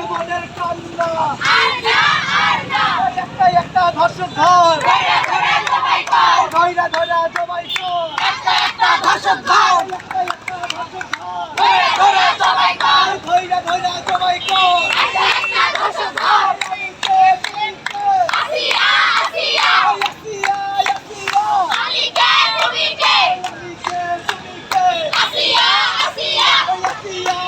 গরিবদের কান্না। একটা একটা ধর্ষক ঘর। ধৈরা ধৈরা জমাই একটা একটা ধর্ষক Yeah.